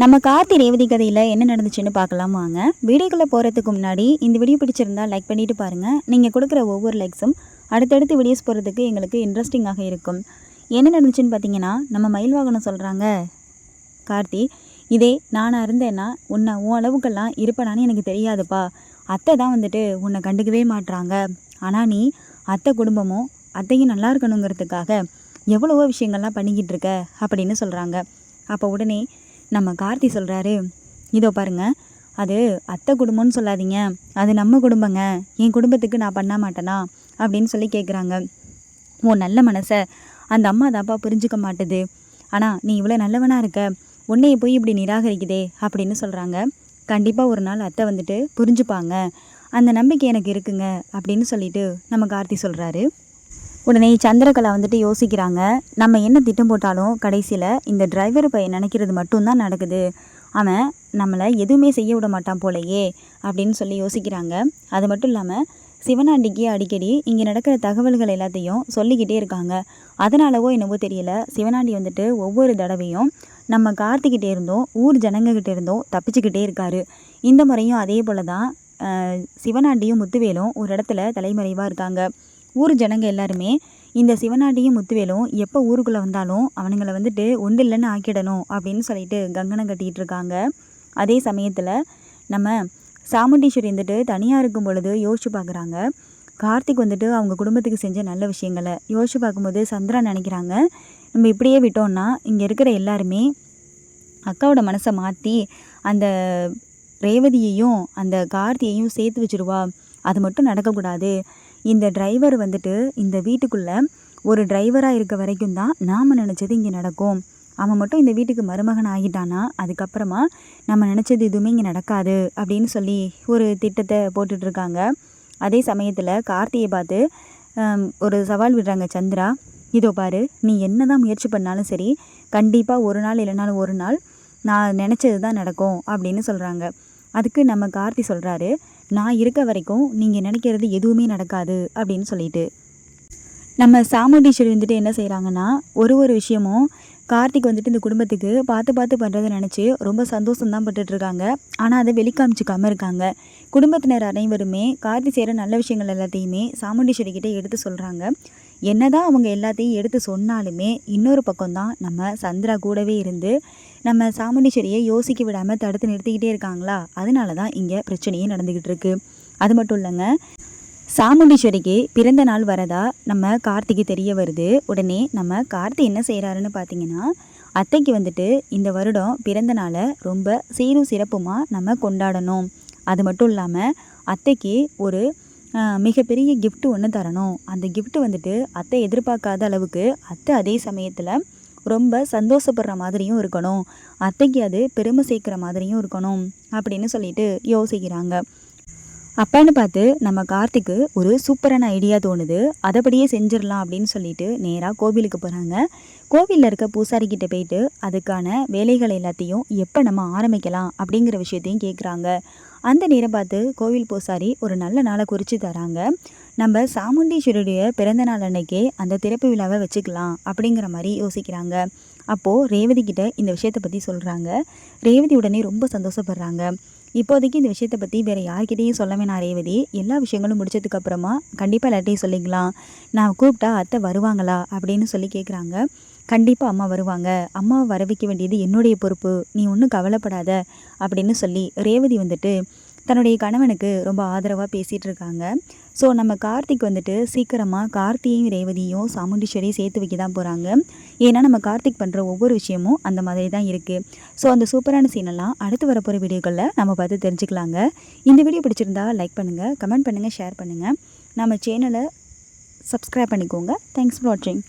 நம்ம கார்த்தி ரேவதி கதையில் என்ன நடந்துச்சுன்னு பார்க்கலாம் வாங்க. வீடியோக்குள்ளே போகிறதுக்கு முன்னாடி இந்த வீடியோ பிடிச்சிருந்தா லைக் பண்ணிவிட்டு பாருங்கள் நீங்கள் கொடுக்குற ஒவ்வொரு லைக்ஸும் அடுத்தடுத்து வீடியோஸ் போகிறதுக்கு எங்களுக்கு இன்ட்ரெஸ்டிங்காக இருக்கும். என்ன நடந்துச்சுன்னு பார்த்தீங்கன்னா நம்ம மயில் வாகனம் சொல்கிறாங்க கார்த்தி இதே நானாக இருந்தேன்னா உன்னை உன் அளவுக்கெல்லாம் இருப்பேனான்னு எனக்கு தெரியாதுப்பா. அத்தை தான் வந்துட்டு உன்னை கண்டுக்கவே மாட்றாங்க. ஆனால் நீ அத்தை குடும்பமும் அத்தையும் நல்லா இருக்கணுங்கிறதுக்காக எவ்வளவோ விஷயங்கள்லாம் பண்ணிக்கிட்டு இருக்க அப்படின்னு சொல்கிறாங்க அப்போ உடனே நம்ம கார்த்தி சொல்கிறாரு இதோ பாருங்க. அது அத்தை குடும்பம்னு சொல்லாதீங்க. அது நம்ம குடும்பங்க. என் குடும்பத்துக்கு நான் பண்ண மாட்டேனா? அப்படின்னு சொல்லி கேட்குறாங்க ஓ நல்ல மனசை. அந்த அம்மா தாப்பா புரிஞ்சுக்க மாட்டுது. ஆனால் நீ இவ்வளோ நல்லவனாக இருக்க. உன்னைய போய் இப்படி நிராகரிக்குதே அப்படின்னு சொல்கிறாங்க கண்டிப்பாக ஒரு நாள் அத்தை வந்துட்டு புரிஞ்சுப்பாங்க. அந்த நம்பிக்கை எனக்கு இருக்குங்க அப்படின்னு சொல்லிட்டு நம்ம கார்த்தி சொல்கிறாரு உடனே சந்திரகலா வந்துட்டு யோசிக்கிறாங்க நம்ம என்ன திட்டம் போட்டாலும் கடைசியில் இந்த டிரைவர் பையன் நினைக்கிறது மட்டும்தான் நடக்குது. அவன் நம்மளை எதுவுமே செய்ய விட மாட்டான் போலையே அப்படின்னு சொல்லி யோசிக்கிறாங்க. அது மட்டும் இல்லாமல் சிவனாண்டிக்கு அடிக்கடி இங்கே நடக்கிற தகவல்கள் எல்லாத்தையும் சொல்லிக்கிட்டே இருக்காங்க. அதனாலவோ என்னவோ தெரியல சிவனாண்டி வந்துட்டு ஒவ்வொரு தடவையும் நம்ம கார்த்திக்கிட்டே இருந்தோம் ஊர் ஜனங்கக்கிட்டே இருந்தோம் தப்பிச்சுக்கிட்டே இருக்காரு. இந்த முறையும் அதே போல தான் சிவனாண்டியும் முத்துவேலும் ஒரு இடத்துல தலைமறைவாக இருக்காங்க. ஊர் ஜனங்க எல்லாருமே இந்த சிவனாட்டியும் முத்துவேலும் எப்போ ஊருக்குள்ளே வந்தாலும் அவனுங்களை வந்துட்டு ஒன்று இல்லைன்னு ஆக்கிடணும் அப்படின்னு சொல்லிட்டு கங்கணம் கட்டிகிட்டு இருக்காங்க. அதே சமயத்தில் நம்ம சாமுண்டீஸ்வரி வந்துட்டு தனியாக இருக்கும் பொழுது யோசிச்சு பார்க்குறாங்க கார்த்திக் வந்துட்டு அவங்க குடும்பத்துக்கு செஞ்ச நல்ல விஷயங்களை யோசிச்சு பார்க்கும்போது சந்திரா நினைக்கிறாங்க. நம்ம இப்படியே விட்டோம்னா இங்கே இருக்கிற எல்லாருமே அக்காவோட மனசை மாற்றி அந்த ரேவதியையும் அந்த கார்த்தியையும் சேர்த்து வச்சிருவா. அது மட்டும் நடக்கக்கூடாது. இந்த டிரைவர் வந்துட்டு இந்த வீட்டுக்குள்ளே ஒரு டிரைவராக இருக்க வரைக்கும் தான் நாம் நினச்சது இங்கே நடக்கும். அவன் மட்டும் இந்த வீட்டுக்கு மருமகன் ஆகிட்டானா அதுக்கப்புறமா நம்ம நினச்சது எதுவுமே இங்கே நடக்காது அப்படின்னு சொல்லி ஒரு திட்டத்தை போட்டுட்ருக்காங்க அதே சமயத்தில் கார்த்தியை பார்த்து ஒரு சவால் விடுறாங்க சந்திரா. இதோ பாரு நீ என்ன தான் முயற்சி பண்ணாலும் சரி கண்டிப்பாக ஒரு நாள் இல்லைனாலும் ஒரு நாள் நான் நினச்சது தான் நடக்கும் அப்படின்னு சொல்கிறாங்க அதுக்கு நம்ம கார்த்தி சொல்கிறாரு நான் இருக்க வரைக்கும் நீங்கள் நினைக்கிறது எதுவுமே நடக்காது அப்படின்னு சொல்லிட்டு. நம்ம சாமுண்டீஸ்வரி வந்துட்டு என்ன செய்கிறாங்கன்னா ஒரு ஒரு விஷயமும் கார்த்திக் வந்துட்டு இந்த குடும்பத்துக்கு பார்த்து பார்த்து பண்ணுறதை நினச்சி ரொம்ப சந்தோஷம்தான் பட்டுட்ருக்காங்க. ஆனால் அதை வெளிக்காமிச்சிக்காமல் இருக்காங்க. குடும்பத்தினர் அனைவருமே கார்த்தி செய்கிற நல்ல விஷயங்கள் எல்லாத்தையுமே சாமுண்டீஸ்வரி கிட்டே எடுத்து சொல்கிறாங்க என்னதான் அவங்க எல்லாத்தையும் எடுத்து சொன்னாலுமே இன்னொரு பக்கம்தான் நம்ம சந்திரா கூடவே இருந்து நம்ம சாமுண்டீஸ்வரியை யோசிக்க விடாமல் தடுத்து நிறுத்திக்கிட்டே இருக்காங்களா? அதனால தான் இங்கே பிரச்சனையே நடந்துக்கிட்டு இருக்கு. அது மட்டும் இல்லைங்க சாமுண்டீஸ்வரிக்கு பிறந்த நாள் வரதா நம்ம கார்த்திக்கு தெரிய வருது. உடனே நம்ம கார்த்தி என்ன செய்கிறாருன்னு பார்த்தீங்கன்னா அத்தைக்கு வந்துட்டு இந்த வருடம் பிறந்த நாளை ரொம்ப சீரும் சிறப்புமாக நம்ம கொண்டாடணும். அது மட்டும் இல்லாமல் அத்தைக்கு ஒரு மிகப்பெரிய கிஃப்ட்டு ஒன்று தரணும். அந்த கிஃப்ட்டு வந்துட்டு அத்தை எதிர்பார்க்காத அளவுக்கு அத்தை அதே சமயத்தில் ரொம்ப சந்தோஷப்படுற மாதிரியும் இருக்கணும். அத்தைக்கு அது பெருமை சேர்க்குற மாதிரியும் இருக்கணும் அப்படின்னு சொல்லிட்டு யோசிக்கிறாங்க. அப்பான்னு பார்த்து நம்ம கார்த்திக்கு ஒரு சூப்பரான ஐடியா தோணுது. அதைப்படியே செஞ்சிடலாம் அப்படின்னு சொல்லிட்டு நேராக கோவிலுக்கு போகிறாங்க கோவிலில் இருக்க பூசாரிக்கிட்ட போயிட்டு அதுக்கான வேலைகள் எல்லாத்தையும் எப்போ நம்ம ஆரம்பிக்கலாம் அப்படிங்கிற விஷயத்தையும் கேட்குறாங்க அந்த நேரம் பார்த்து கோவில் பூசாரி ஒரு நல்ல நாளை குறித்து தராங்க. நம்ம சாமுண்டீஸ்வரருடைய பிறந்த நாள் அன்னைக்கே அந்த திறப்பு விழாவை வச்சுக்கலாம் அப்படிங்கிற மாதிரி யோசிக்கிறாங்க. அப்போது ரேவதி கிட்ட இந்த விஷயத்தை பற்றி சொல்கிறாங்க ரேவதி உடனே ரொம்ப சந்தோஷப்படுறாங்க. இப்போதைக்கு இந்த விஷயத்தை பற்றி வேறு யார்கிட்டையும் சொல்ல வேணாம் ரேவதி எல்லா விஷயங்களும் முடிச்சதுக்கப்புறமா கண்டிப்பாக எல்லாட்டையும் சொல்லிக்கலாம். நான் கூப்பிட்டா அத்தை வருவாங்களா அப்படின்னு சொல்லி கேட்குறாங்க கண்டிப்பாக அம்மா வருவாங்க. அம்மாவை வர வைக்க வேண்டியது என்னுடைய பொறுப்பு. நீ ஒன்றும் கவலைப்படாத அப்படின்னு சொல்லி ரேவதி வந்துட்டு தன்னுடைய கணவனுக்கு ரொம்ப ஆதரவாக பேசிகிட்டு இருக்காங்க. ஸோ நம்ம கார்த்திக் வந்துட்டு சீக்கிரமாக கார்த்தியையும் ரேவதியும் சாமுண்டீஸ்வரியும் சேர்த்து வைக்க தான் போகிறாங்க ஏன்னா நம்ம கார்த்திக் பண்ணுற ஒவ்வொரு விஷயமும் அந்த மாதிரி தான் இருக்குது ஸோ அந்த சூப்பரான சீனெல்லாம் அடுத்து வரப்போகிற வீடியோக்களில் நம்ம பார்த்து தெரிஞ்சுக்கலாங்க. இந்த வீடியோ பிடிச்சிருந்தா லைக் பண்ணுங்கள் கமெண்ட் பண்ணுங்கள் ஷேர் பண்ணுங்கள் நம்ம சேனலை சப்ஸ்கிரைப் பண்ணிக்கோங்க. தேங்க்ஸ் ஃபார் வாட்சிங்